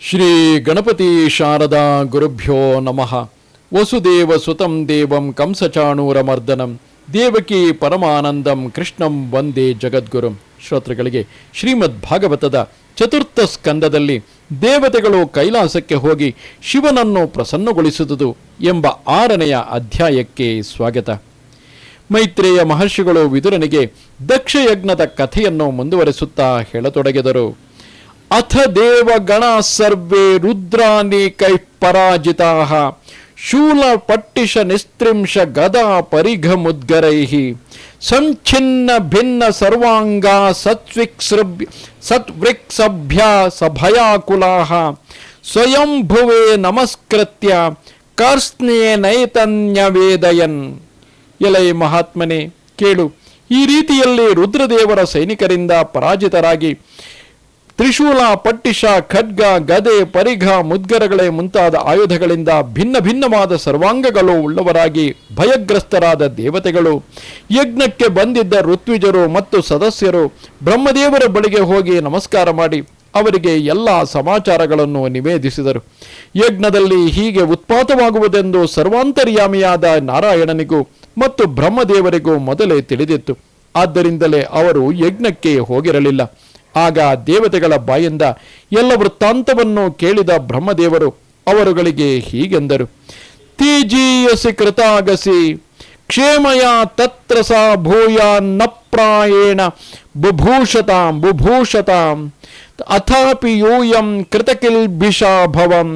ಶ್ರೀ ಗಣಪತಿ ಶಾರದಾ ಗುರುಭ್ಯೋ ನಮಃ. ವಸುದೇವ ಸುತಂ ದೇವಂ ಕಂಸಚಾಣೂರ ಮರ್ದನಂ ದೇವಕಿ ಪರಮಾನಂದಂ ಕೃಷ್ಣಂ ವಂದೇ ಜಗದ್ಗುರುಂ. ಶ್ರೋತೃಗಳಿಗೆ ಶ್ರೀಮದ್ ಭಾಗವತದ ಚತುರ್ಥ ಸ್ಕಂದದಲ್ಲಿ ದೇವತೆಗಳು ಕೈಲಾಸಕ್ಕೆ ಹೋಗಿ ಶಿವನನ್ನು ಪ್ರಸನ್ನಗೊಳಿಸುವುದು ಎಂಬ ಆರನೆಯ ಅಧ್ಯಾಯಕ್ಕೆ ಸ್ವಾಗತ. ಮೈತ್ರೇಯ ಮಹರ್ಷಿಗಳು ವಿದುರನಿಗೆ ದಕ್ಷಯಜ್ಞದ ಕಥೆಯನ್ನು ಮುಂದುವರೆಸುತ್ತಾ ಹೇಳತೊಡಗಿದರು. ಅಥ ದೇವಗಣ ಸರ್ವೇ ರುದ್ರಾನಿ ಕೈ ಪರಾಜಿತಾ ಶೂಲ ಪಟ್ಟಿಷ ನಿಸ್ತ್ರಿಂಶ ಗದಾ ಪರಿಘ ಮುದ್ಗರೈ ಸಂಚಿನ್ನ ಭಿನ್ನ ಸರ್ವಾಂಗ ಸತ್ವಿಕ್ಸೃಭ್ಯ ಸತ್ವೃಕ್ಸಭ್ಯ ಸಭಯಾಕುಲಾ ಸ್ವಯಂಭುವೇ ನಮಸ್ಕೃತ್ಯ ಕಾರ್ಸ್ನೇ ನೈತನ್ಯ ವೇದಯನ್ ಎಲೈ ಮಹಾತ್ಮನೆ ಕೇಳು, ಈ ರೀತಿಯಲ್ಲಿ ರುದ್ರದೇವರ ಸೈನಿಕರಿಂದ ಪರಾಜಿತರಾಗಿ ತ್ರಿಶೂಲ, ಪಟ್ಟಿಷ, ಖಡ್ಗ, ಗದೆ, ಪರಿಘ, ಮುದ್ಗರಗಳೇ ಮುಂತಾದ ಆಯುಧಗಳಿಂದ ಭಿನ್ನ ಭಿನ್ನವಾದ ಸರ್ವಾಂಗಗಳು ಉಳ್ಳವರಾಗಿ ಭಯಗ್ರಸ್ತರಾದ ದೇವತೆಗಳು. ಯಜ್ಞಕ್ಕೆ ಬಂದಿದ್ದ ಋತ್ವಿಜರು ಮತ್ತು ಸದಸ್ಯರು ಬ್ರಹ್ಮದೇವರ ಬಳಿಗೆ ಹೋಗಿ ನಮಸ್ಕಾರ ಮಾಡಿ ಅವರಿಗೆ ಎಲ್ಲ ಸಮಾಚಾರಗಳನ್ನು ನಿವೇದಿಸಿದರು. ಯಜ್ಞದಲ್ಲಿ ಹೀಗೆ ಉತ್ಪಾತವಾಗುವುದೆಂದು ಸರ್ವಾಂತರ್ಯಾಮಿಯಾದ ನಾರಾಯಣನಿಗೂ ಮತ್ತು ಬ್ರಹ್ಮದೇವರಿಗೂ ಮೊದಲೇ ತಿಳಿದಿತ್ತು. ಆದ್ದರಿಂದಲೇ ಅವರು ಯಜ್ಞಕ್ಕೆ ಹೋಗಿರಲಿಲ್ಲ. ಆಗ ದೇವತೆಗಳ ಬಾಯಿಂದ ಎಲ್ಲ ವೃತ್ತಾಂತವನ್ನು ಕೇಳಿದ ಬ್ರಹ್ಮದೇವರು ಅವರುಗಳಿಗೆ ಹೀಗೆಂದರು. ತೀಜೀಯಸಿ ಕೃತಾಗಸಿ, ಕ್ಷೇಮಯ ತತ್ರ ಸಾ ಭೂಯ ನಪ್ರಾಯೇಣ, ಬುಭೂಷತಾಂ ಬುಭೂಷತಾಂ, ಅಥಾಪಿ ಯೂಯಂ ಕೃತಕಿಲ್ಭಿಷಾ ಭವಂ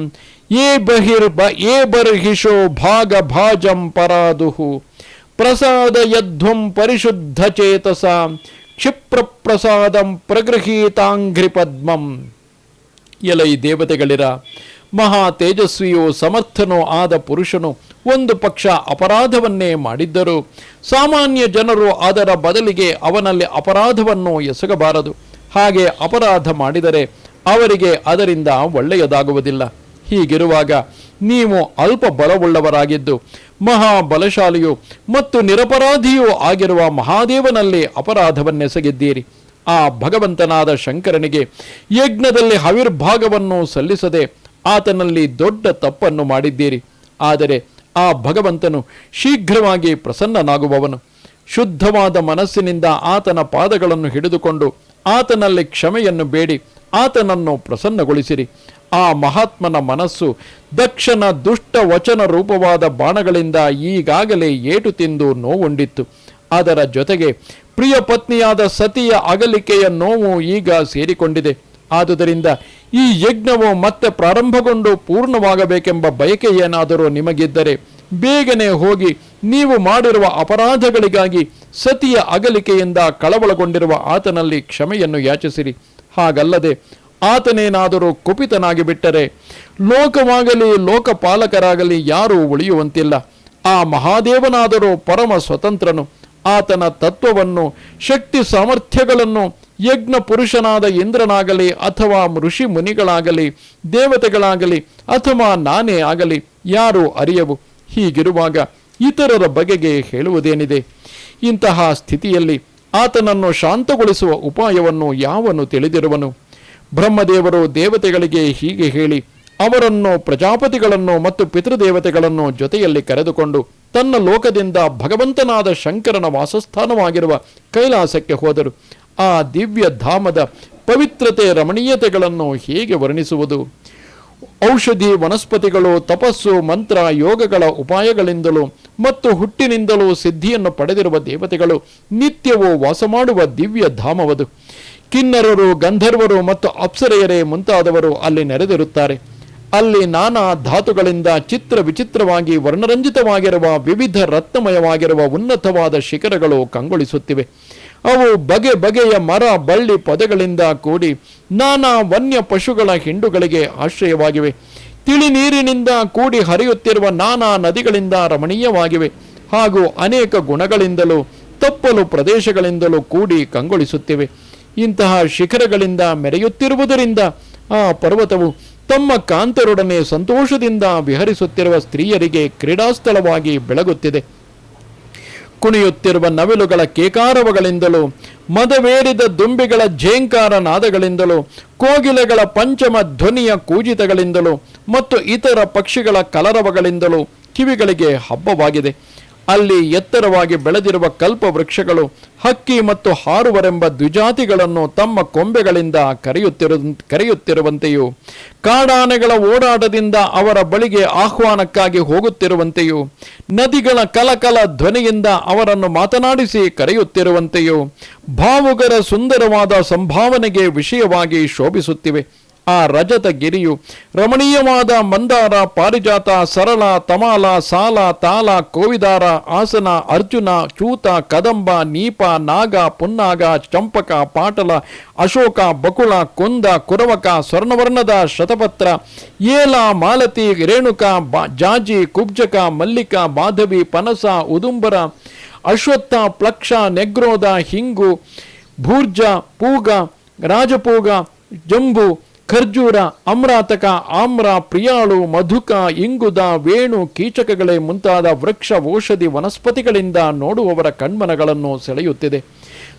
ಬಹಿರ್ ಬಹಿರ್ಬ ಏ ಬರ್ಹಿಷೋ ಭಾಗ ಭಾಜಂ ಪರಾದುಹು, ಪ್ರಸಾದ ಯಧ್ವಂ ಪರಿಶುದ್ಧ ಚೇತಸ ಕ್ಷಿಪ್ರ ಪ್ರಸಾದಂ ಪ್ರಗೃಹೀತಾಂಘ್ರಿ ಪದ್ಮಂ ಎಲೈ ದೇವತೆಗಳಿರ ಮಹಾ ತೇಜಸ್ವಿಯೋ ಸಮರ್ಥನೋ ಆದ ಪುರುಷನು ಒಂದು ಪಕ್ಷ ಅಪರಾಧವನ್ನೇ ಮಾಡಿದ್ದರು. ಸಾಮಾನ್ಯ ಜನರು ಅದರ ಬದಲಿಗೆ ಅವನಲ್ಲಿ ಅಪರಾಧವನ್ನು ಎಸಗಬಾರದು. ಹಾಗೆ ಅಪರಾಧ ಮಾಡಿದರೆ ಅವರಿಗೆ ಅದರಿಂದ ಒಳ್ಳೆಯದಾಗುವುದಿಲ್ಲ. ಹೀಗಿರುವಾಗ ನೀವು ಅಲ್ಪ ಬಲವುಳ್ಳವರಾಗಿದ್ದು ಮಹಾ ಬಲಶಾಲಿಯು ಮತ್ತು ನಿರಪರಾಧಿಯೂ ಆಗಿರುವ ಮಹಾದೇವನಲ್ಲಿ ಅಪರಾಧವನ್ನೆಸಗಿದ್ದೀರಿ. ಆ ಭಗವಂತನಾದ ಶಂಕರನಿಗೆ ಯಜ್ಞದಲ್ಲಿ ಹವಿರ್ಭಾಗವನ್ನು ಸಲ್ಲಿಸದೆ ಆತನಲ್ಲಿ ದೊಡ್ಡ ತಪ್ಪನ್ನು ಮಾಡಿದ್ದೀರಿ. ಆದರೆ ಆ ಭಗವಂತನು ಶೀಘ್ರವಾಗಿ ಪ್ರಸನ್ನನಾಗುವವನು. ಶುದ್ಧವಾದ ಮನಸ್ಸಿನಿಂದ ಆತನ ಪಾದಗಳನ್ನು ಹಿಡಿದುಕೊಂಡು ಆತನಲ್ಲಿ ಕ್ಷಮೆಯನ್ನು ಬೇಡಿ. ಆತನನ್ನು ಪ್ರಸನ್ನಗೊಳಿಸಿರಿ. ಆ ಮಹಾತ್ಮನ ಮನಸ್ಸು ದಕ್ಷನ ದುಷ್ಟ ವಚನ ರೂಪವಾದ ಬಾಣಗಳಿಂದ ಈಗಾಗಲೇ ಏಟು ತಿಂದು ನೋವುಂಡಿತ್ತು. ಅದರ ಜೊತೆಗೆ ಪ್ರಿಯ ಪತ್ನಿಯಾದ ಸತಿಯ ಅಗಲಿಕೆಯ ನೋವು ಈಗ ಸೇರಿಕೊಂಡಿದೆ. ಆದುದರಿಂದ ಈ ಯಜ್ಞವು ಮತ್ತೆ ಪ್ರಾರಂಭಗೊಂಡು ಪೂರ್ಣವಾಗಬೇಕೆಂಬ ಬಯಕೆ ಏನಾದರೂ ನಿಮಗಿದ್ದರೆ ಬೇಗನೆ ಹೋಗಿ ನೀವು ಮಾಡಿರುವ ಅಪರಾಧಗಳಿಗಾಗಿ ಸತಿಯ ಅಗಲಿಕೆಯಿಂದ ಕಳವಳಗೊಂಡಿರುವ ಆತನಲ್ಲಿ ಕ್ಷಮೆಯನ್ನು ಯಾಚಿಸಿರಿ. ಹಾಗಲ್ಲದೆ ಆತನೇನಾದರೂ ಕುಪಿತನಾಗಿ ಬಿಟ್ಟರೆ ಲೋಕವಾಗಲಿ ಲೋಕಪಾಲಕರಾಗಲಿ ಯಾರೂ ಉಳಿಯುವಂತಿಲ್ಲ. ಆ ಮಹಾದೇವನಾದರೂ ಪರಮ ಸ್ವತಂತ್ರನು. ಆತನ ತತ್ವವನ್ನು, ಶಕ್ತಿ ಸಾಮರ್ಥ್ಯಗಳನ್ನು, ಯಜ್ಞ ಪುರುಷನಾದ ಇಂದ್ರನಾಗಲಿ ಅಥವಾ ಋಷಿ ಮುನಿಗಳಾಗಲಿ, ದೇವತೆಗಳಾಗಲಿ ಅಥವಾ ನಾನೇ ಆಗಲಿ ಯಾರೂ ಅರಿಯವು. ಹೀಗಿರುವಾಗ ಇತರರ ಬಗೆಗೆ ಹೇಳುವುದೇನಿದೆ? ಇಂತಹ ಸ್ಥಿತಿಯಲ್ಲಿ ಆತನನ್ನು ಶಾಂತಗೊಳಿಸುವ ಉಪಾಯವನ್ನು ಯಾವನು ತಿಳಿದಿರುವನು? ಬ್ರಹ್ಮದೇವರು ದೇವತೆಗಳಿಗೆ ಹೀಗೆ ಹೇಳಿ, ಅವರನ್ನು ಪ್ರಜಾಪತಿಗಳನ್ನು ಮತ್ತು ಪಿತೃದೇವತೆಗಳನ್ನು ಜೊತೆಯಲ್ಲಿ ಕರೆದುಕೊಂಡು ತನ್ನ ಲೋಕದಿಂದ ಭಗವಂತನಾದ ಶಂಕರನ ವಾಸಸ್ಥಾನವಾಗಿರುವ ಕೈಲಾಸಕ್ಕೆ ಹೋದರು. ಆ ದಿವ್ಯ ಧಾಮದ ಪವಿತ್ರತೆ ರಮಣೀಯತೆಗಳನ್ನು ಹೇಗೆ ವರ್ಣಿಸುವುದು? ಔಷಧಿ ವನಸ್ಪತಿಗಳು ತಪಸ್ಸು, ಮಂತ್ರ, ಯೋಗಗಳ ಉಪಾಯಗಳಿಂದಲೂ ಮತ್ತು ಹುಟ್ಟಿನಿಂದಲೂ ಸಿದ್ಧಿಯನ್ನು ಪಡೆದಿರುವ ದೇವತೆಗಳು ನಿತ್ಯವೂ ವಾಸ ಮಾಡುವ ದಿವ್ಯ ಧಾಮವದು. ಕಿನ್ನರರು, ಗಂಧರ್ವರು ಮತ್ತು ಅಪ್ಸರೆಯರೇ ಮುಂತಾದವರು ಅಲ್ಲಿ ನೆರೆದಿರುತ್ತಾರೆ. ಅಲ್ಲಿ ನಾನಾ ಧಾತುಗಳಿಂದ ಚಿತ್ರ ವಿಚಿತ್ರವಾಗಿ ವರ್ಣರಂಜಿತವಾಗಿರುವ ವಿವಿಧ ರತ್ನಮಯವಾಗಿರುವ ಉನ್ನತವಾದ ಶಿಖರಗಳು ಕಂಗೊಳಿಸುತ್ತಿವೆ. ಅವು ಬಗೆ ಬಗೆಯ ಮರ, ಬಳ್ಳಿ ಪೊದೆಗಳಿಂದ ಕೂಡಿ ನಾನಾ ವನ್ಯ ಪಶುಗಳ ಹಿಂಡುಗಳಿಗೆ ಆಶ್ರಯವಾಗಿವೆ. ತಿಳಿ ನೀರಿನಿಂದ ಕೂಡಿ ಹರಿಯುತ್ತಿರುವ ನಾನಾ ನದಿಗಳಿಂದ ರಮಣೀಯವಾಗಿವೆ. ಹಾಗೂ ಅನೇಕ ಗುಣಗಳಿಂದಲೂ, ತಪ್ಪಲು ಪ್ರದೇಶಗಳಿಂದಲೂ ಕೂಡಿ ಕಂಗೊಳಿಸುತ್ತಿವೆ. ಇಂತಹ ಶಿಖರಗಳಿಂದ ಮೆರೆಯುತ್ತಿರುವುದರಿಂದ ಆ ಪರ್ವತವು ತಮ್ಮ ಕಾಂತರೊಡನೆ ಸಂತೋಷದಿಂದ ವಿಹರಿಸುತ್ತಿರುವ ಸ್ತ್ರೀಯರಿಗೆ ಕ್ರೀಡಾಸ್ಥಳವಾಗಿ ಬೆಳಗುತ್ತಿದೆ. ಕುಣಿಯುತ್ತಿರುವ ನವಿಲುಗಳ ಕೇಕಾರವಗಳಿಂದಲೂ, ಮದವೇರಿದ ದುಂಬಿಗಳ ಝೇಂಕಾರ ನಾದಗಳಿಂದಲೂ ಕೋಗಿಲೆಗಳ ಪಂಚಮ ಧ್ವನಿಯ ಕೂಜಿತಗಳಿಂದಲೂ ಮತ್ತು ಇತರ ಪಕ್ಷಿಗಳ ಕಲರವಗಳಿಂದಲೂ ಕಿವಿಗಳಿಗೆ ಹಬ್ಬವಾಗಿದೆ. ಅಲ್ಲಿ ಎತ್ತರವಾಗಿ ಬೆಳೆದಿರುವ ಕಲ್ಪ ವೃಕ್ಷಗಳು ಹಕ್ಕಿ ಮತ್ತು ಹಾರುವರೆಂಬ ದ್ವಿಜಾತಿಗಳನ್ನು ತಮ್ಮ ಕೊಂಬೆಗಳಿಂದ ಕರೆಯುತ್ತಿರು, ಕರೆಯುತ್ತಿರುವಂತೆಯೂ, ಕಾಡಾನೆಗಳ ಓಡಾಟದಿಂದ ಅವರ ಬಳಿಗೆ ಆಹ್ವಾನಕ್ಕಾಗಿ ಹೋಗುತ್ತಿರುವಂತೆಯೂ, ನದಿಗಳ ಕಲಕಲ ಧ್ವನಿಯಿಂದ ಅವರನ್ನು ಮಾತನಾಡಿಸಿ ಕರೆಯುತ್ತಿರುವಂತೆಯೂ, ಭಾವುಗರ ಸುಂದರವಾದ ಸಂಭಾವನೆಗೆ ವಿಷಯವಾಗಿ ಶೋಭಿಸುತ್ತಿವೆ. ಆ ರಜತ ಗಿರಿಯು ರಮಣೀಯವಾದ ಮಂದಾರ, ಪಾರಿಜಾತ, ಸರಳ, ತಮಾಲ, ಸಾಲ, ತಾಲ, ಕೋವಿದಾರ, ಆಸನ, ಅರ್ಜುನ, ಚೂತ, ಕದಂಬ, ನೀಪ, ನಾಗ, ಪುನ್ನಾಗ, ಚಂಪಕ, ಪಾಟಲ, ಅಶೋಕ, ಬಕುಳ, ಕೊಂದ, ಕುರವಕ, ಸ್ವರ್ಣವರ್ಣದ, ಶತಪತ್ರ, ಏಲ, ಮಾಲತಿ, ರೇಣುಕ, ಬಾ, ಜಾಜಿ, ಕುಬ್ಜಕ, ಮಲ್ಲಿಕ ಬಾಧವಿ ಪನಸ, ಉದುಂಬರ, ಅಶ್ವತ್ಥ, ಪ್ಲಕ್ಷ, ನೆಗ್ರೋದ, ಹಿಂಗು, ಭೂರ್ಜ, ಪೂಗ, ರಾಜಪೂಗ, ಜಂಬು ಖರ್ಜೂರ, ಅಮ್ರಾತಕ, ಆಮ್ರ, ಪ್ರಿಯಾಳು, ಮಧುಕ, ಇಂಗುದ, ವೇಣು, ಕೀಚಕಗಳೇ ಮುಂತಾದ ವೃಕ್ಷ ಔಷಧಿ ವನಸ್ಪತಿಗಳಿಂದ ನೋಡುವವರ ಕಣ್ಮನಗಳನ್ನು ಸೆಳೆಯುತ್ತಿದೆ.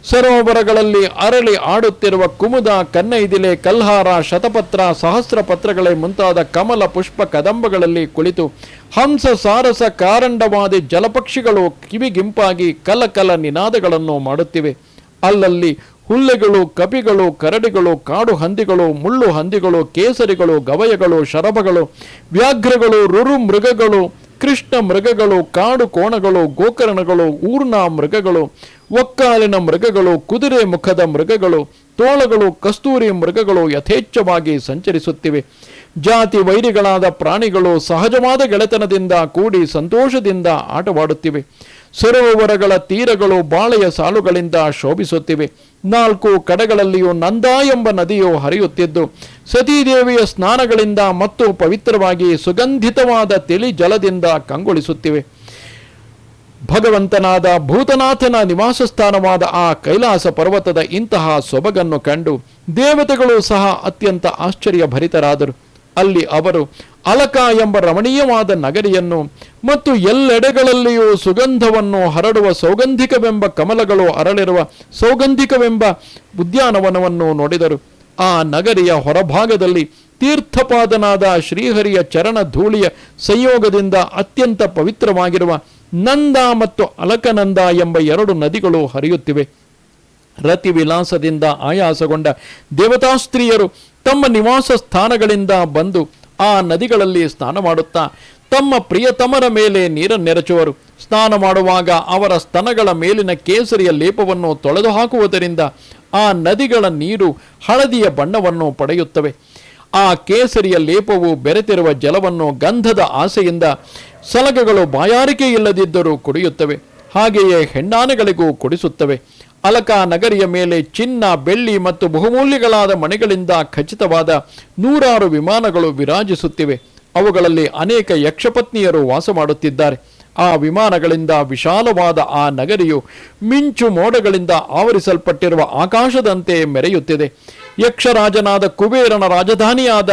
ಸರೋವರಗಳಲ್ಲಿ ಅರಳಿ ಆಡುತ್ತಿರುವ ಕುಮುದ ಕನ್ನೈದಿಲೆ ಕಲ್ಹಾರ, ಶತಪತ್ರ ಸಹಸ್ರ ಪತ್ರಗಳೇ ಮುಂತಾದ ಕಮಲ ಪುಷ್ಪ ಕದಂಬಗಳಲ್ಲಿ ಕುಳಿತು ಹಂಸ, ಸಾರಸ, ಕಾರಂಡವಾದಿ ಜಲಪಕ್ಷಿಗಳು ಕಿವಿಗಿಂಪಾಗಿ ಕಲಕಲ ನಿನಾದಗಳನ್ನು ಮಾಡುತ್ತಿವೆ. ಅಲ್ಲಲ್ಲಿ ಹುಲ್ಲೆಗಳು ಕಪಿಗಳು ಕರಡಿಗಳು, ಕಾಡು ಹಂದಿಗಳು, ಮುಳ್ಳು ಹಂದಿಗಳು, ಕೇಸರಿಗಳು, ಗವಯಗಳು, ಶರಭಗಳು, ವ್ಯಾಘ್ರಗಳು, ರುರು ಮೃಗಗಳು, ಕೃಷ್ಣ ಮೃಗಗಳು, ಕಾಡು ಕೋಣಗಳು, ಗೋಕರ್ಣಗಳು ಊರ್ಣ ಮೃಗಗಳು, ಒಕ್ಕಾಲಿನ ಮೃಗಗಳು, ಕುದುರೆ ಮುಖದ ಮೃಗಗಳು, ತೋಳಗಳು, ಕಸ್ತೂರಿ ಮೃಗಗಳು ಯಥೇಚ್ಛವಾಗಿ ಸಂಚರಿಸುತ್ತಿವೆ. ಜಾತಿ ವೈರಿಗಳಾದ ಪ್ರಾಣಿಗಳು ಸಹಜವಾದ ಗೆಳೆತನದಿಂದ ಕೂಡಿ ಸಂತೋಷದಿಂದ ಆಟವಾಡುತ್ತಿವೆ. ಸರೋವರಗಳ ತೀರಗಳು ಬಾಳೆಯ ಸಾಲುಗಳಿಂದ ಶೋಭಿಸುತ್ತಿವೆ. ನಾಲ್ಕು ಕಡೆಗಳಲ್ಲಿಯೂ ನಂದ ಎಂಬ ನದಿಯು ಹರಿಯುತ್ತಿದ್ದು, ಸತೀದೇವಿಯ ಸ್ನಾನಗಳಿಂದ ಮತ್ತು ಪವಿತ್ರವಾಗಿ ಸುಗಂಧಿತವಾದ ತಿಳಿ ಜಲದಿಂದ ಕಂಗೊಳಿಸುತ್ತಿವೆ. ಭಗವಂತನಾದ ಭೂತನಾಥನ ನಿವಾಸ ಸ್ಥಾನವಾದ ಆ ಕೈಲಾಸ ಪರ್ವತದ ಇಂತಹ ಸೊಬಗನ್ನು ಕಂಡು ದೇವತೆಗಳು ಸಹ ಅತ್ಯಂತ ಆಶ್ಚರ್ಯ ಭರಿತರಾದರು ಅಲ್ಲಿ ಅವರು ಅಲಕ ಎಂಬ ರಮಣೀಯವಾದ ನಗರಿಯನ್ನು ಮತ್ತು ಎಲ್ಲೆಡೆಗಳಲ್ಲಿಯೂ ಸುಗಂಧವನ್ನು ಹರಡುವ ಸೌಗಂಧಿಕವೆಂಬ ಕಮಲಗಳು ಅರಳಿರುವ ಸೌಗಂಧಿಕವೆಂಬ ಉದ್ಯಾನವನವನ್ನು ನೋಡಿದರು. ಆ ನಗರಿಯ ಹೊರಭಾಗದಲ್ಲಿ ತೀರ್ಥಪಾದನಾದ ಶ್ರೀಹರಿಯ ಚರಣ ಧೂಳಿಯ ಸಂಯೋಗದಿಂದ ಅತ್ಯಂತ ಪವಿತ್ರವಾಗಿರುವ ನಂದ ಮತ್ತು ಅಲಕನಂದ ಎಂಬ ಎರಡು ನದಿಗಳು ಹರಿಯುತ್ತಿವೆ. ರತಿ ವಿಲಾಸದಿಂದ ಆಯಾಸಗೊಂಡ ದೇವತಾಸ್ತ್ರೀಯರು ತಮ್ಮ ನಿವಾಸ ಸ್ಥಾನಗಳಿಂದ ಬಂದು ಆ ನದಿಗಳಲ್ಲಿ ಸ್ನಾನ ಮಾಡುತ್ತಾ ತಮ್ಮ ಪ್ರಿಯತಮರ ಮೇಲೆ ನೀರನ್ನೆರಚುವರು ಸ್ನಾನ ಮಾಡುವಾಗ ಅವರ ಸ್ತನಗಳ ಮೇಲಿನ ಕೇಸರಿಯ ಲೇಪವನ್ನು ತೊಳೆದು ಹಾಕುವುದರಿಂದ ಆ ನದಿಗಳ ನೀರು ಹಳದಿಯ ಬಣ್ಣವನ್ನು ಪಡೆಯುತ್ತವೆ. ಆ ಕೇಸರಿಯ ಲೇಪವು ಬೆರೆತಿರುವ ಜಲವನ್ನು ಗಂಧದ ಆಸೆಯಿಂದ ಸಲಗಗಳು ಬಾಯಾರಿಕೆ ಇಲ್ಲದಿದ್ದರೂ ಕುಡಿಯುತ್ತವೆ. ಹಾಗೆಯೇ ಹೆಣ್ಣಾನೆಗಳಿಗೂ ಕುಡಿಸುತ್ತವೆ. ಅಲಕ ನಗರಿಯ ಮೇಲೆ ಚಿನ್ನ, ಬೆಳ್ಳಿ ಮತ್ತು ಬಹುಮೂಲ್ಯಗಳಾದ ಮನೆಗಳಿಂದ ಖಚಿತವಾದ ನೂರಾರು ವಿಮಾನಗಳು ವಿರಾಜಿಸುತ್ತಿವೆ. ಅವುಗಳಲ್ಲಿ ಅನೇಕ ಯಕ್ಷಪತ್ನಿಯರು ವಾಸ ಮಾಡುತ್ತಿದ್ದಾರೆ ಆ ವಿಮಾನಗಳಿಂದ ವಿಶಾಲವಾದ ಆ ನಗರಿಯು ಮಿಂಚು ಮೋಡಗಳಿಂದ ಆವರಿಸಲ್ಪಟ್ಟಿರುವ ಆಕಾಶದಂತೆ ಮೆರೆಯುತ್ತಿದೆ. ಯಕ್ಷರಾಜನಾದ ಕುಬೇರನ ರಾಜಧಾನಿಯಾದ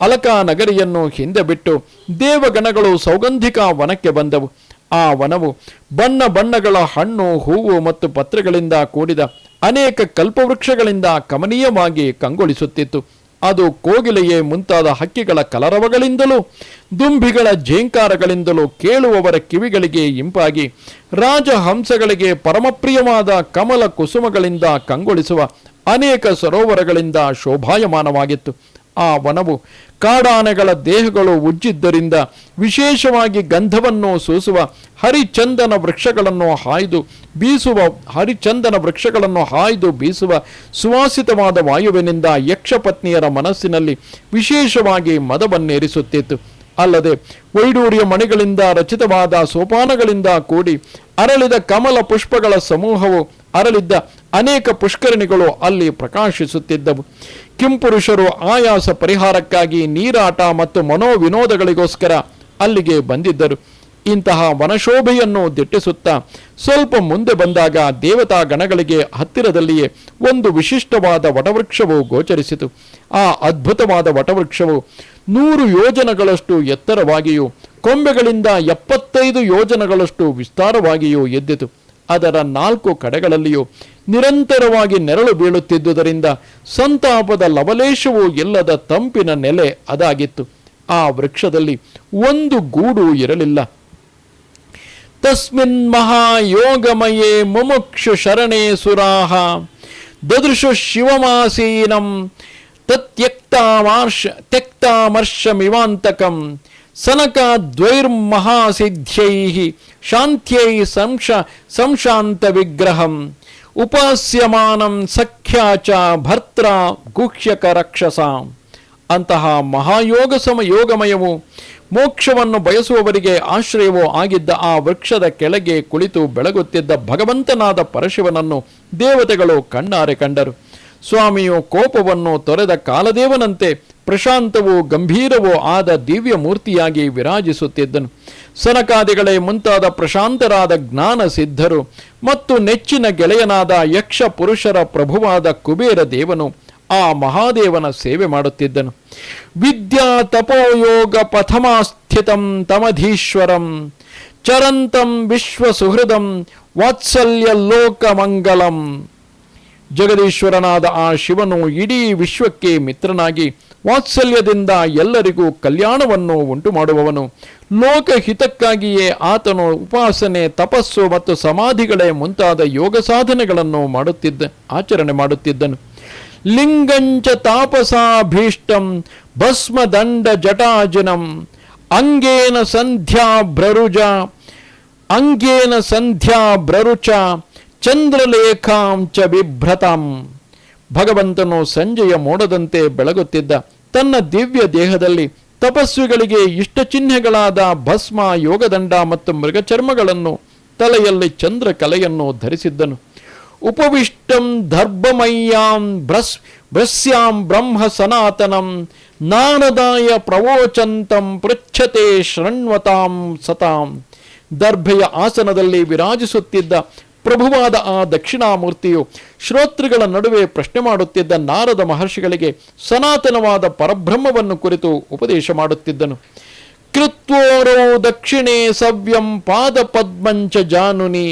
ಅಲಕಾ ನಗರಿಯನ್ನು ಹಿಂದೆ ಬಿಟ್ಟು ದೇವಗಣಗಳು ಸೌಗಂಧಿಕ ವನಕ್ಕೆ ಬಂದವು. ಆ ವನವು ಬಣ್ಣ ಬಣ್ಣಗಳ ಹಣ್ಣು, ಹೂವು ಮತ್ತು ಪತ್ರಗಳಿಂದ ಕೂಡಿದ ಅನೇಕ ಕಲ್ಪವೃಕ್ಷಗಳಿಂದ ಕಮನೀಯವಾಗಿ ಕಂಗೊಳಿಸುತ್ತಿತ್ತು. ಅದು ಕೋಗಿಲೆಯೇ ಮುಂತಾದ ಹಕ್ಕಿಗಳ ಕಲರವಗಳಿಂದಲೂ, ದುಂಬಿಗಳ ಜೇಂಕಾರಗಳಿಂದಲೂ ಕೇಳುವವರ ಕಿವಿಗಳಿಗೆ ಇಂಪಾಗಿ, ರಾಜಹಂಸಗಳಿಗೆ ಪರಮಪ್ರಿಯವಾದ ಕಮಲ ಕುಸುಮಗಳಿಂದ ಕಂಗೊಳಿಸುವ ಅನೇಕ ಸರೋವರಗಳಿಂದ ಶೋಭಾಯಮಾನವಾಗಿತ್ತು. ಆ ವನವು ಕಾಡಾನೆಗಳ ದೇಹಗಳು ಉಜ್ಜಿದ್ದರಿಂದ ವಿಶೇಷವಾಗಿ ಗಂಧವನ್ನು ಸೂಸುವ ಹರಿಚಂದನ ವೃಕ್ಷಗಳನ್ನು ಹಾಯ್ದು ಬೀಸುವ, ಹರಿಚಂದನ ವೃಕ್ಷಗಳನ್ನು ಹಾಯ್ದು ಬೀಸುವ ಸುವಾಸಿತವಾದ ವಾಯುವಿನಿಂದ ಯಕ್ಷಪತ್ನಿಯರ ಮನಸ್ಸಿನಲ್ಲಿ ವಿಶೇಷವಾಗಿ ಮದವನ್ನೇರಿಸುತ್ತಿತ್ತು. ಅಲ್ಲದೆ ವೈಡೂರ್ಯ ಮಣಿಗಳಿಂದ ರಚಿತವಾದ ಸೋಪಾನಗಳಿಂದ ಕೂಡಿ ಅರಳಿದ ಕಮಲ ಪುಷ್ಪಗಳ ಸಮೂಹವು ಅರಳಿದ್ದ ಅನೇಕ ಪುಷ್ಕರಣಿಗಳು ಅಲ್ಲಿ ಪ್ರಕಾಶಿಸುತ್ತಿದ್ದವು. ಕಿಂಪುರುಷರು ಆಯಾಸ ಪರಿಹಾರಕ್ಕಾಗಿ ನೀರಾಟ ಮತ್ತು ಮನೋವಿನೋದಗಳಿಗೋಸ್ಕರ ಅಲ್ಲಿಗೆ ಬಂದಿದ್ದರು. ಇಂತಹ ವನಶೋಭೆಯನ್ನು ದಿಟ್ಟಿಸುತ್ತಾ ಸ್ವಲ್ಪ ಮುಂದೆ ಬಂದಾಗ ದೇವತಾ ಗಣಗಳಿಗೆ ಹತ್ತಿರದಲ್ಲಿಯೇ ಒಂದು ವಿಶಿಷ್ಟವಾದ ವಟವೃಕ್ಷವು ಗೋಚರಿಸಿತು. ಆ ಅದ್ಭುತವಾದ ವಟವೃಕ್ಷವು ನೂರು ಯೋಜನಗಳಷ್ಟು ಎತ್ತರವಾಗಿಯೂ ಕೊಂಬೆಗಳಿಂದ ಎಪ್ಪತ್ತೈದು ಯೋಜನಗಳಷ್ಟು ವಿಸ್ತಾರವಾಗಿಯೂ ಎದ್ದಿತು. ಅದರ ನಾಲ್ಕು ಕಡೆಗಳಲ್ಲಿಯೂ ನಿರಂತರವಾಗಿ ನೆರಳು ಬೀಳುತ್ತಿದ್ದುದರಿಂದ ಸಂತಾಪದ ಲವಲೇಶವೂ ಇಲ್ಲದ ತಂಪಿನ ನೆಲೆ ಅದಾಗಿತ್ತು. ಆ ವೃಕ್ಷದಲ್ಲಿ ಒಂದು ಗೂಡು ಇರಲಿಲ್ಲ. ತಸ್ಮಿನ್ ಮಹಾಯೋಗಮಯೇ ಮುಮುಕ್ಷು ಶರಣೇ ಸುರಾಹ. ದದೃಶು ಶಿವಮಾಸೀನಂ ತತ್ಯಕ್ತಾಮಾರ್ಷ ತ್ಯಕ್ತಾಮರ್ಷಮಿವಾಂತಕಂ ಸನಕಾದ್ವೈರ್ಮಹಾಸಿದ್ಧ್ಯೈ ಶಾಂತ್ಯೈ ಸಂಶ ಸಂಶಾಂತ ವಿಗ್ರಹಂ ಉಪಾಸ್ಯಮಾನಂ ಸಖ್ಯಾಚ ಭರ್ತ್ರ ಗುಹ್ಯಕ ರಕ್ಷಸ. ಅಂತಹ ಮಹಾಯೋಗ ಸಮ ಯೋಗಮಯವು ಮೋಕ್ಷವನ್ನು ಬಯಸುವವರಿಗೆ ಆಶ್ರಯವೋ ಆಗಿದ್ದ ಆ ವೃಕ್ಷದ ಕೆಳಗೆ ಕುಳಿತು ಬೆಳಗುತ್ತಿದ್ದ ಭಗವಂತನಾದ ಪರಶಿವನನ್ನು ದೇವತೆಗಳು ಕಣ್ಣಾರೆ ಕಂಡರು. ಸ್ವಾಮಿಯು ಕೋಪವನ್ನು ತೊರೆದ ಕಾಲದೇವನಂತೆ ಪ್ರಶಾಂತವೋ ಗಂಭೀರವೋ ಆದ ದಿವ್ಯ ಮೂರ್ತಿಯಾಗಿ ವಿರಾಜಿಸುತ್ತಿದ್ದನು. ಸನಕಾದಿಗಳೇ ಮುಂತಾದ ಪ್ರಶಾಂತರಾದ ಜ್ಞಾನ ಸಿದ್ಧರು ಮತ್ತು ನೆಚ್ಚಿನ ಗೆಳೆಯನಾದ ಯಕ್ಷ ಪುರುಷರ ಪ್ರಭುವಾದ ಕುಬೇರ ದೇವನು ಆ ಮಹಾದೇವನ ಸೇವೆ ಮಾಡುತ್ತಿದ್ದನು. ವಿದ್ಯಾ ತಪೋಯೋಗ ಪಥಮಾಸ್ಥಿತಂ ತಮಧೀಶ್ವರಂ ಚರಂತಂ ವಿಶ್ವ ಸುಹೃದಂ ವಾತ್ಸಲ್ಯ ಲೋಕಮಂಗಲಂ. ಜಗದೀಶ್ವರನಾದ ಆ ಶಿವನು ಇಡೀ ವಿಶ್ವಕ್ಕೆ ಮಿತ್ರನಾಗಿ ವಾತ್ಸಲ್ಯದಿಂದ ಎಲ್ಲರಿಗೂ ಕಲ್ಯಾಣವನ್ನು ಉಂಟು ಮಾಡುವವನು ಲೋಕಹಿತಕ್ಕಾಗಿಯೇ ಆತನು ಉಪಾಸನೆ, ತಪಸ್ಸು ಮತ್ತು ಸಮಾಧಿಗಳೇ ಮುಂತಾದ ಯೋಗ ಸಾಧನೆಗಳನ್ನು ಮಾಡುತ್ತಿದ್ದ, ಆಚರಣೆ ಮಾಡುತ್ತಿದ್ದನು. ಲಿಂಗಂಚ ತಾಪಸಾಭೀಷ್ಟಂ ಭಸ್ಮದಂಡ ಜಟಾಜನಂ ಅಂಗೇನ ಸಂಧ್ಯಾ ಭ್ರರುಜ, ಅಂಗೇನ ಸಂಧ್ಯಾ ಭ್ರರುಚ ಚಂದ್ರಲೇಖಾಂ ಚ ಬಿಭ್ರತಾಂ. ಭಗವಂತನು ಸಂಜೆಯ ಮೋಡದಂತೆ ಬೆಳಗುತ್ತಿದ್ದ ತನ್ನ ದಿವ್ಯ ದೇಹದಲ್ಲಿ ತಪಸ್ವಿಗಳಿಗೆ ಇಷ್ಟ ಚಿಹ್ನೆಗಳಾದ ಭಸ್ಮ, ಯೋಗದಂಡ ಮತ್ತು ಮೃಗಚರ್ಮಗಳನ್ನು ತಲೆಯಲ್ಲಿ ಚಂದ್ರ ಕಲೆಯನ್ನು ಧರಿಸಿದ್ದನು. ಉಪವಿಷ್ಟಂ ದರ್ಭಮಯ್ಯಾಂ ಭ್ರಸ್, ಭ್ರಸ್ಯಾಂ ಬ್ರಹ್ಮ ಸನಾತನಂ. ನಾನದಾಯ ಪ್ರವೋಚಂತಂ ಪೃಚ್ಛತೆ ಶೃಣ್ವತಾಂ ಸತಾಂ. ದರ್ಭೆಯ ಆಸನದಲ್ಲಿ ವಿರಾಜಿಸುತ್ತಿದ್ದ ಪ್ರಭುವಾದ ಆ ದಕ್ಷಿಣಾಮೂರ್ತಿಯು ಶ್ರೋತೃಗಳ ನಡುವೆ ಪ್ರಶ್ನೆ ಮಾಡುತ್ತಿದ್ದ ನಾರದ ಮಹರ್ಷಿಗಳಿಗೆ ಸನಾತನವಾದ ಪರಬ್ರಹ್ಮವನ್ನು ಕುರಿತು ಉಪದೇಶ ಮಾಡುತ್ತಿದ್ದನು. ಕೃತ್ವೋರೌ ದಕ್ಷಿಣೆ ಸವ್ಯಂ ಪಾದ ಪದ್ಮಂಚ ಜಾನುನಿ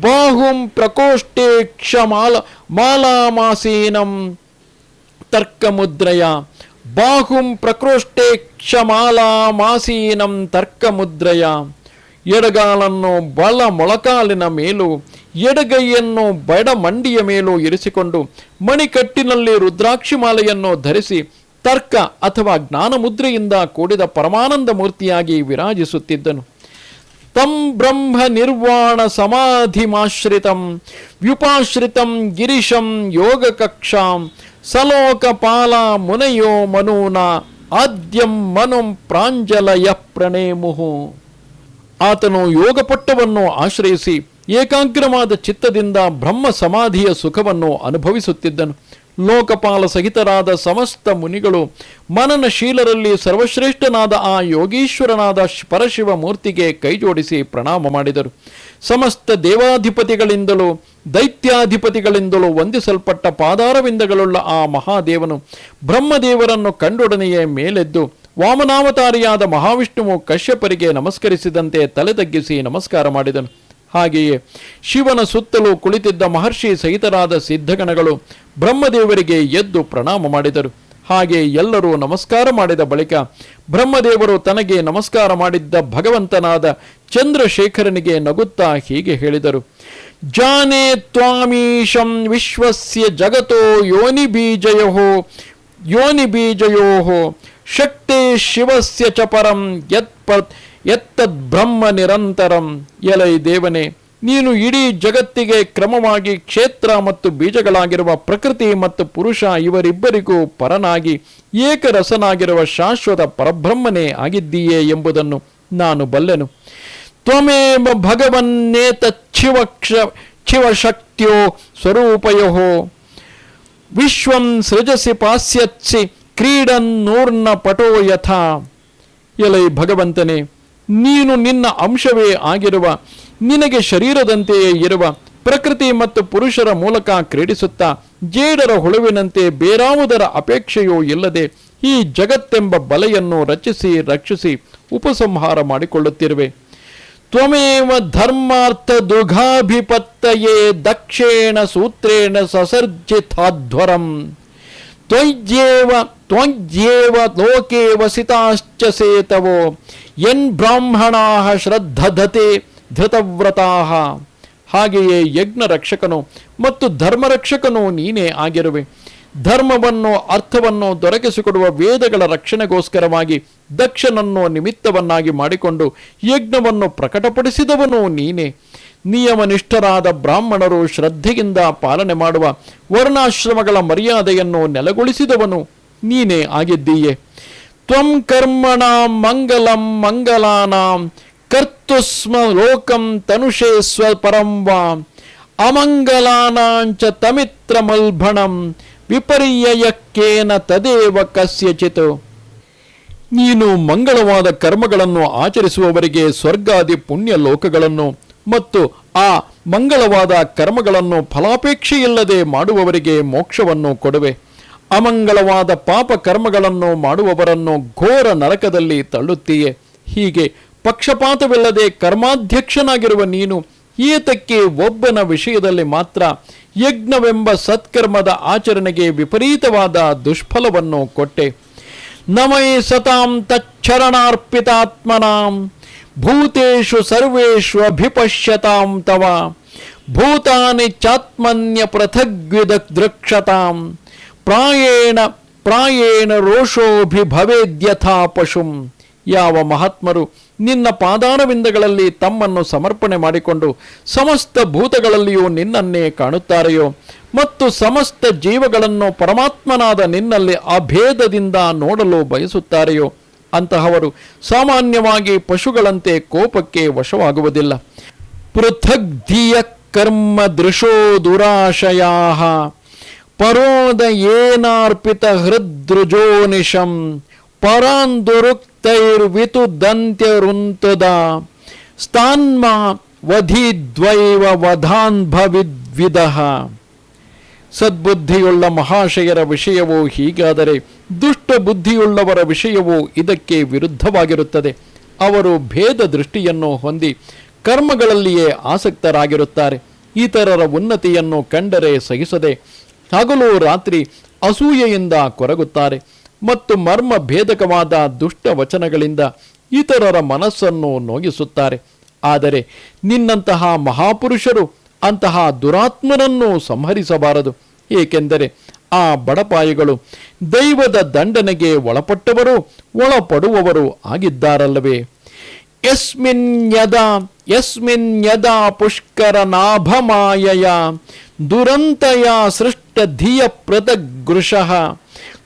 ಬಾಹುಂ ಪ್ರಕೋಷ್ಠೆ ಕ್ಷಮಾಲ ಮಾಲಾಮಾಸೀನಂ ತರ್ಕಮುದ್ರಯ ಬಾಹುಂ ಪ್ರಕೋಷ್ಠೆ ಕ್ಷಮಾಲಾಮಾಸೀನಂ ತರ್ಕಮುದ್ರಯ ಎಡಗಾಲನ್ನು ಬಲ ಮೊಳಕಾಲಿನ ಮೇಲೂ ಎಡಗೈಯನ್ನು ಬಡ ಮಂಡಿಯ ಮೇಲೂ ಇರಿಸಿಕೊಂಡು ಮಣಿಕಟ್ಟಿನಲ್ಲಿ ರುದ್ರಾಕ್ಷಿ ಮಾಲೆಯನ್ನು ಧರಿಸಿ ತರ್ಕ ಅಥವಾ ಜ್ಞಾನ ಮುದ್ರೆಯಿಂದ ಕೂಡಿದ ಪರಮಾನಂದ ಮೂರ್ತಿಯಾಗಿ ವಿರಾಜಿಸುತ್ತಿದ್ದನು. ತಂ ಬ್ರಹ್ಮ ನಿರ್ವಾಣ ಸಮಾಧಿಮಾಶ್ರಿತಂ, ವ್ಯುಪಾಶ್ರಿತಂ ಗಿರಿಶಂ ಯೋಗ ಕಕ್ಷಾಂ ಸಲೋಕಪಾಲ ಮುನಯೋ ಮನೂನ, ಆದ್ಯಂ ಮನುಂ ಪ್ರಾಂಜಲಯ ಪ್ರಣೇಮುಹು. ಆತನು ಯೋಗಪಟ್ಟವನ್ನು ಆಶ್ರಯಿಸಿ ಏಕಾಗ್ರವಾದ ಚಿತ್ತದಿಂದ ಬ್ರಹ್ಮ ಸಮಾಧಿಯ ಸುಖವನ್ನು ಅನುಭವಿಸುತ್ತಿದ್ದನು. ಲೋಕಪಾಲ ಸಹಿತರಾದ ಸಮಸ್ತ ಮುನಿಗಳು ಮನನಶೀಲರಲ್ಲಿ ಸರ್ವಶ್ರೇಷ್ಠನಾದ ಆ ಯೋಗೀಶ್ವರನಾದ ಪರಶಿವ ಮೂರ್ತಿಗೆ ಕೈಜೋಡಿಸಿ ಪ್ರಣಾಮ ಮಾಡಿದರು. ಸಮಸ್ತ ದೇವಾಧಿಪತಿಗಳಿಂದಲೂ, ದೈತ್ಯಾಧಿಪತಿಗಳಿಂದಲೂ ವಂದಿಸಲ್ಪಟ್ಟ ಪಾದಾರವಿಂದಗಳುಳ್ಳ ಆ ಮಹಾದೇವನು ಬ್ರಹ್ಮದೇವರನ್ನು ಕಂಡೊಡನೆಯೇ ಮೇಲೆದ್ದು, ವಾಮನಾವತಾರಿಯಾದ ಮಹಾವಿಷ್ಣುವು ಕಶ್ಯಪರಿಗೆ ನಮಸ್ಕರಿಸಿದಂತೆ ತಲೆ ತಗ್ಗಿಸಿ ನಮಸ್ಕಾರ ಮಾಡಿದನು. ಹಾಗೆಯೇ ಶಿವನ ಸುತ್ತಲೂ ಕುಳಿತಿದ್ದ ಮಹರ್ಷಿ ಸಹಿತರಾದ ಸಿದ್ಧಗಣಗಳು ಬ್ರಹ್ಮದೇವರಿಗೆ ಎದ್ದು ಪ್ರಣಾಮ ಮಾಡಿದರು. ಹಾಗೆ ಎಲ್ಲರೂ ನಮಸ್ಕಾರ ಮಾಡಿದ ಬಳಿಕ ಬ್ರಹ್ಮದೇವರು ತನಗೆ ನಮಸ್ಕಾರ ಮಾಡಿದ್ದ ಭಗವಂತನಾದ ಚಂದ್ರಶೇಖರನಿಗೆ ನಗುತ್ತಾ ಹೀಗೆ ಹೇಳಿದರು. ಜಾನೇ ತ್ವಾಮೀಶಂ ವಿಶ್ವಸ್ಯ ಜಗತೋ ಯೋನಿ ಬೀಜಯೋ ಯೋನಿ ಬೀಜಯೋ ಶಕ್ತಿ ಶಿವಸ್ಯ ಚ ಪರಂ ಎತ್ತದ್ ಬ್ರಹ್ಮ ನಿರಂತರಂ. ಎಲೈ ದೇವನೇ, ನೀನು ಇಡೀ ಜಗತ್ತಿಗೆ ಕ್ರಮವಾಗಿ ಕ್ಷೇತ್ರ ಮತ್ತು ಬೀಜಗಳಾಗಿರುವ ಪ್ರಕೃತಿ ಮತ್ತು ಪುರುಷ ಇವರಿಬ್ಬರಿಗೂ ಪರನಾಗಿ ಏಕರಸನಾಗಿರುವ ಶಾಶ್ವತ ಪರಬ್ರಹ್ಮನೇ ಆಗಿದ್ದೀಯೇ ಎಂಬುದನ್ನು ನಾನು ಬಲ್ಲೆನು. ತ್ವಮೇವ ಭಗವನ್ನೇತ ಶಿವಕ್ಷ ಶಿವಶಕ್ತಿಯೋ ಸ್ವರೂಪಯೋ ವಿಶ್ವಂ ಸೃಜಸಿ ಪಾಸ್ಯತ್ಸಿ, ಕ್ರೀಡನ್ನೂರ್ನ ಪಟೋ ಯಥಾ. ಎಲೈ ಭಗವಂತನೇ ನೀನು ನಿನ್ನ ಅಂಶವೇ ಆಗಿರುವ, ನಿನಗೆ ಶರೀರದಂತೆಯೇ ಇರುವ, ಪ್ರಕೃತಿ ಮತ್ತು ಪುರುಷರ ಮೂಲಕ ಕ್ರೀಡಿಸುತ್ತಾ, ಜೇಡರ ಹುಳುವಿನಂತೆ ಬೇರಾವುದರ ಅಪೇಕ್ಷೆಯೂ ಇಲ್ಲದೆ ಈ ಜಗತ್ತೆಂಬ ಬಲೆಯನ್ನು ರಚಿಸಿ, ರಕ್ಷಿಸಿ ಉಪಸಂಹಾರ ಮಾಡಿಕೊಳ್ಳುತ್ತಿರುವೆ. ತ್ವಮೇವ ಧರ್ಮಾರ್ಥ ದುಘಾಭಿಪತ್ತಯೇ ದಕ್ಷೇಣ ಸೂತ್ರೇಣ ಸಸರ್ಜಿತಾಧ್ವರಂ. ತ್ವಯ್ಯೇವ ತ್ವಯ್ಯೇವ ಲೋಕೆ ವಸಿತಾಶ್ಚ ಸೇತವೋ, ಎನ್ ಬ್ರಾಹ್ಮಣಾ ಶ್ರದ್ಧಧತೆ ಧೃತವ್ರತಾ ಹಾಗೆಯೇ ಯಜ್ಞ ರಕ್ಷಕನು ಮತ್ತು ಧರ್ಮರಕ್ಷಕನು ನೀನೇ ಆಗಿರುವೆ. ಧರ್ಮವನ್ನು, ಅರ್ಥವನ್ನು ದೊರಕಿಸಿಕೊಡುವ ವೇದಗಳ ರಕ್ಷಣೆಗೋಸ್ಕರವಾಗಿ ದಕ್ಷನನ್ನು ನಿಮಿತ್ತವನ್ನಾಗಿ ಮಾಡಿಕೊಂಡು ಯಜ್ಞವನ್ನು ಪ್ರಕಟಪಡಿಸಿದವನು ನೀನೇ. ನಿಯಮನಿಷ್ಠರಾದ ಬ್ರಾಹ್ಮಣರು ಶ್ರದ್ಧೆಯಿಂದ ಪಾಲನೆ ಮಾಡುವ ವರ್ಣಾಶ್ರಮಗಳ ಮರ್ಯಾದೆಯನ್ನು ನೆಲೆಗೊಳಿಸಿದವನು ನೀನೇ ಆಗಿದ್ದೀಯೆ. ತ್ವಂ ಕರ್ಮಣಾಂ ಮಂಗಲಂ ಮಂಗಲಾನಾಂ ಕರ್ತುಸ್ಮ ಲೋಕಂ ತನುಷೇ ಸ್ವಪರಂ ವಾ. ಅಮಂಗಲಾನಾಂಚ ತಮಿತ್ರ ಮಲ್ಭಣಂ ವಿಪರ್ಯಯಕ್ಕೇನ ತದೇವ ಕಸ್ಯಚಿತ್. ನೀನು ಮಂಗಳವಾದ ಕರ್ಮಗಳನ್ನು ಆಚರಿಸುವವರಿಗೆ ಸ್ವರ್ಗಾದಿ ಪುಣ್ಯ ಲೋಕಗಳನ್ನು ಮತ್ತು ಆ ಮಂಗಳವಾದ ಕರ್ಮಗಳನ್ನು ಫಲಾಪೇಕ್ಷೆಯಿಲ್ಲದೆ ಮಾಡುವವರಿಗೆ ಮೋಕ್ಷವನ್ನು ಕೊಡುವೆ. ಅಮಂಗಳವಾದ ಪಾಪ ಕರ್ಮಗಳನ್ನು ಮಾಡುವವರನ್ನು ಘೋರ ನರಕದಲ್ಲಿ ತಳ್ಳುತ್ತೀಯೆ. ಹೀಗೆ ಪಕ್ಷಪಾತವಿಲ್ಲದೆ ಕರ್ಮಾಧ್ಯಕ್ಷನಾಗಿರುವ ನೀನು ಈತಕ್ಕೆ ಒಬ್ಬನ ವಿಷಯದಲ್ಲಿ ಮಾತ್ರ ಯಜ್ಞವೆಂಬ ಸತ್ಕರ್ಮದ ಆಚರಣೆಗೆ ವಿಪರೀತವಾದ ದುಷ್ಫಲವನ್ನು ಕೊಟ್ಟೆ. ನಮೈ ಸತಾಂ ತಚ್ಚರಣಾರ್ಪಿತಾತ್ಮನಾಂ. ಭೂತೇಷು ಸರ್ವೇಷು ಅಭಿಪಶ್ಯತಾಂ ತವ. ಭೂತಾನಿ ಚಾತ್ಮನ್ಯ ಪೃಥಗ್ವಿದ ದೃಕ್ಷತಾಂ. ಪ್ರಾಯೇಣ ಪ್ರಾಯೇಣ ರೋಷೋಭಿಭವೇದ್ಯಥಾ ಪಶುಂ. ಯಾವ ಮಹಾತ್ಮರು ನಿನ್ನ ಪಾದಾರವಿಂದಗಳಲ್ಲಿ ತಮ್ಮನ್ನು ಸಮರ್ಪಣೆ ಮಾಡಿಕೊಂಡು ಸಮಸ್ತ ಭೂತಗಳಲ್ಲಿಯೂ ನಿನ್ನನ್ನೇ ಕಾಣುತ್ತಾರೆಯೋ? ಮತ್ತು ಸಮಸ್ತ ಜೀವಗಳನ್ನು ಪರಮಾತ್ಮನಾದ ನಿನ್ನಲ್ಲಿ ಅಭೇದದಿಂದ ನೋಡಲು ಬಯಸುತ್ತಾರೆಯೋ? ಅಂತಹವರು ಸಾಮಾನ್ಯವಾಗಿ ಪಶುಗಳಂತೆ ಕೋಪಕ್ಕೆ ವಶವಾಗುವುದಿಲ್ಲ. ಪೃಥಗ್ಧಿಯ ಕರ್ಮ ದೃಶೋ ದುರಾಶಯಾ ಪರೋದ ಏನಾರ್ಪಿತ ಹೃದೃಜೋನಿಶಂ ಪರಾಂದುರುಕ್ತೈರ್ವಿತು ದಂತ್ಯರುಂತದ ಸ್ಥಾನ್ಮ ವಧಿದ್ವೈವ ವಧಾನ್ಭವಿದ್ವಿದಃ. ಸದ್ಬುದ್ಧಿಯುಳ್ಳ ಮಹಾಶಯರ ವಿಷಯವೂ ಹೀಗಾದರೆ ದುಷ್ಟ ಬುದ್ಧಿಯುಳ್ಳವರ ವಿಷಯವು ಇದಕ್ಕೆ ವಿರುದ್ಧವಾಗಿರುತ್ತದೆ. ಅವರು ಭೇದ ದೃಷ್ಟಿಯನ್ನು ಹೊಂದಿ ಕರ್ಮಗಳಲ್ಲಿಯೇ ಆಸಕ್ತರಾಗಿರುತ್ತಾರೆ. ಇತರರ ಉನ್ನತಿಯನ್ನು ಕಂಡರೆ ಸಹಿಸದೆ ಹಗಲು ರಾತ್ರಿ ಅಸೂಯೆಯಿಂದ ಕೊರಗುತ್ತಾರೆ. ಮತ್ತು ಮರ್ಮ ಭೇದಕವಾದ ದುಷ್ಟ ವಚನಗಳಿಂದ ಇತರರ ಮನಸ್ಸನ್ನು ನೋಗಿಸುತ್ತಾರೆ ಆದರೆ ನಿನ್ನಂತಹ ಮಹಾಪುರುಷರು ಅಂತಹ ದುರಾತ್ಮನನ್ನು ಸಂಹರಿಸಬಾರದು. ಏಕೆಂದರೆ ಆ ಬಡಪಾಯಿಗಳು ದೈವದ ದಂಡನೆಗೆ ಒಳಪಟ್ಟವರು, ಒಳಪಡುವವರು ಆಗಿದ್ದಾರಲ್ಲವೇ? ಯಸ್ಮಿನ್ ಯದಾ ಯಸ್ಮಿನ್ ಯದಾ ಪುಷ್ಕರ ನಾಭಮಾಯಯ, ದುರಂತಯ ಸೃಷ್ಟ ಧಿಯ ಪೃಥಗೃಷಃ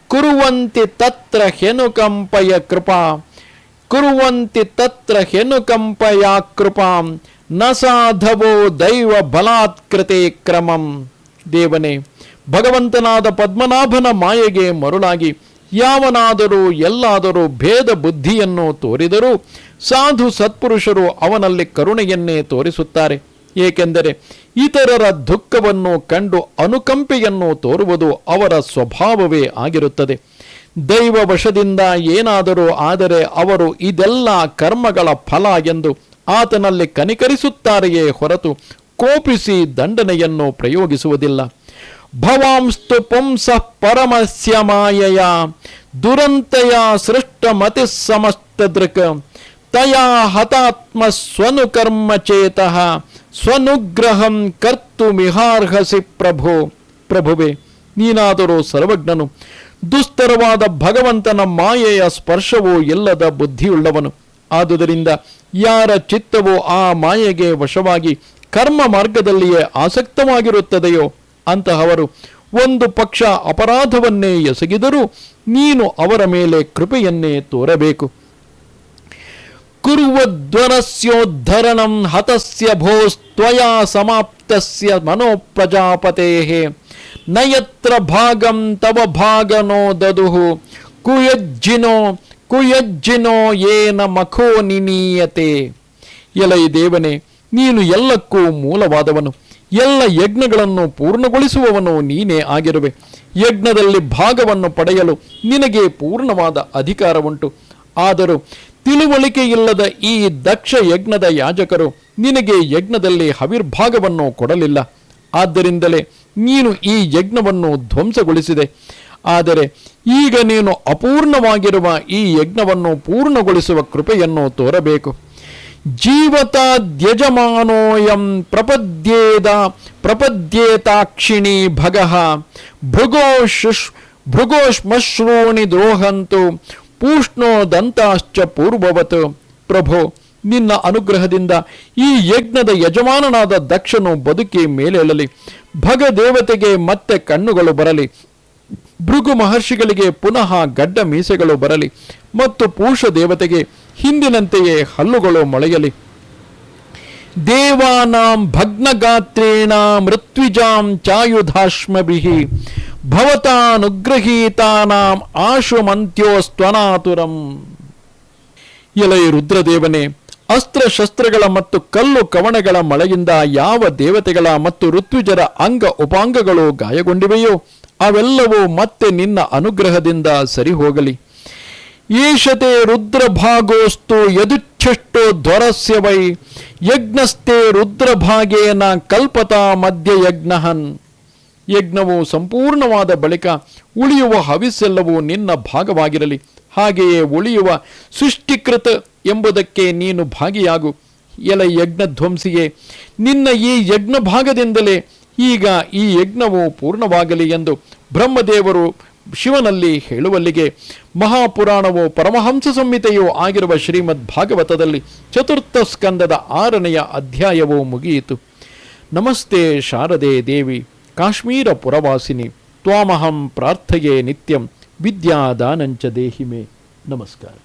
ಕುರುವಂತಿ ತತ್ರ ಹೆನುಕಂಪಯ ಕೃಪಾ, ಕುರುವಂತಿ ತತ್ರ ಹೆನುಕಂಪಯ ಕೃಪಾಂ, ನ ಸಾಧವೋ ದೈವ ಬಲಾತ್ಕೃತೆ ಕ್ರಮಂ. ದೇವನೇ ಭಗವಂತನಾದ ಪದ್ಮನಾಭನ ಮಾಯೆಗೆ ಮರುಳಾಗಿ ಯಾವನಾದರೂ ಎಲ್ಲಾದರೂ ಭೇದ ಬುದ್ಧಿಯನ್ನು ತೋರಿದರೂ ಸಾಧು ಸತ್ಪುರುಷರು ಅವನಲ್ಲಿ ಕರುಣೆಯನ್ನೇ ತೋರಿಸುತ್ತಾರೆ. ಏಕೆಂದರೆ ಇತರರ ದುಃಖವನ್ನು ಕಂಡು ಅನುಕಂಪೆಯನ್ನು ತೋರುವುದು ಅವರ ಸ್ವಭಾವವೇ ಆಗಿರುತ್ತದೆ. ದೈವ ವಶದಿಂದ ಏನಾದರೂ ಆದರೆ ಅವರು ಇದೆಲ್ಲ ಕರ್ಮಗಳ ಫಲ ಎಂದು ಆತನಲ್ಲಿ ಕನಿಕರಿಸುತ್ತಾರೆಯೇ ಹೊರತು ಕೋಪಿಸಿ ದಂಡನೆಯನ್ನು ಪ್ರಯೋಗಿಸುವುದಿಲ್ಲ. ಭವಾಂಸ್ತು ಪುಂಸಃ ಪರಮಸ್ಯ ಮಾಯೆಯ, ದುರಂತಯ ಸೃಷ್ಟ ಮತಿ ಸಮಸ್ತ ದೃಕ್ ತಯಾ ಹತಾತ್ಮ ಸ್ವನುಕರ್ಮ ಚೇತಃ, ಸ್ವನುಗ್ರಹಂ ಕರ್ತು ಮಿಹಾರ್ಹಸಿ ಪ್ರಭು. ಪ್ರಭುವೆ, ನೀನಾದರೂ ಸರ್ವಜ್ಞನು. ದುಸ್ತರವಾದ ಭಗವಂತನ ಮಾಯೆಯ ಸ್ಪರ್ಶವೂ ಎಲ್ಲದ ಬುದ್ಧಿಯುಳ್ಳವನು. ಆದುದರಿಂದ ಯಾರ ಚಿತ್ತವೋ ಆ ಮಾಯೆಗೆ ವಶವಾಗಿ ಕರ್ಮ ಮಾರ್ಗದಲ್ಲಿಯೇ ಆಸಕ್ತವಾಗಿರುತ್ತದೆಯೋ ಅಂತಹವರು, ಒಂದು ಪಕ್ಷ ಅಪರಾಧವನ್ನೇ ಎಸಗಿದರೂ ನೀನು ಅವರ ಮೇಲೆ ಕೃಪೆಯನ್ನೇ ತೋರಬೇಕು. ಕುರುವಧ್ವರಸ್ಯೋದ್ಧರಣಂ ಹತಸ್ಯ ಭೋಸ್ತ್ವಯಾ ಸಮಾಪ್ತಸ್ಯ ಮನೋಪ್ರಜಾಪತೆ ನಯತ್ರ ಭಾಗಂ ತವ ಭಾಗನೋ ದದುಹು. ಕುಯಜ್ಜಿನೋ ಕುಯಜ್ಜಿನೋ ಏನ ಮಖೋ ನಿನೀಯತೆ ಎಲೈ ದೇವನೇ, ನೀನು ಎಲ್ಲಕ್ಕೂ ಮೂಲವಾದವನು. ಎಲ್ಲ ಯಜ್ಞಗಳನ್ನು ಪೂರ್ಣಗೊಳಿಸುವವನು ನೀನೇ ಆಗಿರುವೆ. ಯಜ್ಞದಲ್ಲಿ ಭಾಗವನ್ನು ಪಡೆಯಲು ನಿನಗೆ ಪೂರ್ಣವಾದ ಅಧಿಕಾರವುಂಟು. ಆದರೂ ತಿಳುವಳಿಕೆ ಇಲ್ಲದ ಈ ದಕ್ಷ ಯಜ್ಞದ ಯಾಜಕರು ನಿನಗೆ ಯಜ್ಞದಲ್ಲಿ ಹವಿರ್ಭಾಗವನ್ನು ಕೊಡಲಿಲ್ಲ. ಆದ್ದರಿಂದಲೇ ನೀನು ಈ ಯಜ್ಞವನ್ನು ಧ್ವಂಸಗೊಳಿಸಿದೆ. ಆದರೆ ಈಗ ನೀನು ಅಪೂರ್ಣವಾಗಿರುವ ಈ ಯಜ್ಞವನ್ನು ಪೂರ್ಣಗೊಳಿಸುವ ಕೃಪೆಯನ್ನು ತೋರಬೇಕು. ಜೀವತಾದ್ಯಜಮಾನೋಯಂ ಪ್ರಪದ್ಯೇದ ಪ್ರಪದ್ಯೇತಾಕ್ಷಿಣಿ ಭಗಃ. ಭೃಗೋಶುಷ್ ಭೃಗೋಶ್ಮಶ್ರೂಣಿ ದ್ರೋಹಂತು ಪೂಷ್ಣೋ ದಂತಾಶ್ಚ ಪೂರ್ವವತ್. ಪ್ರಭು, ನಿನ್ನ ಅನುಗ್ರಹದಿಂದ ಈ ಯಜ್ಞದ ಯಜಮಾನನಾದ ದಕ್ಷನು ಬದುಕಿ ಮೇಲೇಳಲಿ. ಭಗ ದೇವತೆಗೆ ಮತ್ತೆ ಕಣ್ಣುಗಳು ಬರಲಿ. ಭೃಗು ಮಹರ್ಷಿಗಳಿಗೆ ಪುನಃ ಗಡ್ಡ ಮೀಸೆಗಳು ಬರಲಿ. ಮತ್ತು ಪೂಷ ದೇವತೆಗೆ ಹಿಂದಿನಂತೆಯೇ ಹಲ್ಲುಗಳು ಮೊಳೆಯಲಿ. ದೇವಾನಾಂ ಭಗ್ನಗಾತ್ರೇಣ ಮೃತ್ವಿಜಾಂ ಚಾಯುಧಾಶ್ಮಭಿಹಿ ಭವತಾನುಗ್ರಹೀತಾನಾಂ ಆಶುಮಂತ್ಯೋಸ್ತ್ವನಾತುರಂ. ಎಲೈ ರುದ್ರದೇವನೇ, ಅಸ್ತ್ರಶಸ್ತ್ರಗಳ ಮತ್ತು ಕಲ್ಲು ಕವಣಗಳ ಮಳೆಯಿಂದ ಯಾವ ದೇವತೆಗಳ ಮತ್ತು ಋತ್ವಿಜರ ಅಂಗ ಉಪಾಂಗಗಳು ಗಾಯಗೊಂಡಿವೆಯೋ, ಅವೆಲ್ಲವೂ ಮತ್ತೆ ನಿನ್ನ ಅನುಗ್ರಹದಿಂದ ಸರಿ ಹೋಗಲಿ ಈಶತೆ ರುದ್ರಭಾಗೋಸ್ತು ಯದುಚ್ಛಿಷ್ಟೋ ಧ್ವರಸ್ಯ ವೈ ಯಜ್ಞಸ್ಥೆ ರುದ್ರಭಾಗೇನ ಕಲ್ಪತಾ ಮಧ್ಯ ಯಜ್ಞಹನ್. ಯಜ್ಞವು ಸಂಪೂರ್ಣವಾದ ಬಳಿಕ ಉಳಿಯುವ ಹವಿಸ್ಸೆಲ್ಲವೂ ನಿನ್ನ ಭಾಗವಾಗಿರಲಿ. ಹಾಗೆಯೇ ಉಳಿಯುವ ಸೃಷ್ಟಿಕೃತ ಎಂಬುದಕ್ಕೆ ನೀನು ಭಾಗಿಯಾಗು. ಎಲ ಯಜ್ಞಧ್ವಂಸಿಯೇ, ನಿನ್ನ ಈ ಯಜ್ಞ ಭಾಗದಿಂದಲೇ ಈಗ ಈ ಯಜ್ಞವು ಪೂರ್ಣವಾಗಲಿ ಎಂದು ಬ್ರಹ್ಮದೇವರು ಶಿವನಲ್ಲಿ ಹೇಳುವಲ್ಲಿಗೆ ಮಹಾಪುರಾಣವು ಪರಮಹಂಸ ಸಂಹಿತೆಯೂ ಆಗಿರುವ ಶ್ರೀಮದ್ ಭಾಗವತದಲ್ಲಿ ಚತುರ್ಥ ಸ್ಕಂದದ ಆರನೆಯ ಅಧ್ಯಾಯವು ಮುಗಿಯಿತು. ನಮಸ್ತೆ ಶಾರದೆ ದೇವಿ, ಕಾಶ್ಮೀರ ಪುರವಾಸಿನಿ, ತ್ವಾಮಹಂ ಪ್ರಾರ್ಥೆಯೇ ನಿತ್ಯಂ, ವಿದ್ಯಾದಾನಂಚ ದೇಹಿಮೆ. ನಮಸ್ಕಾರ.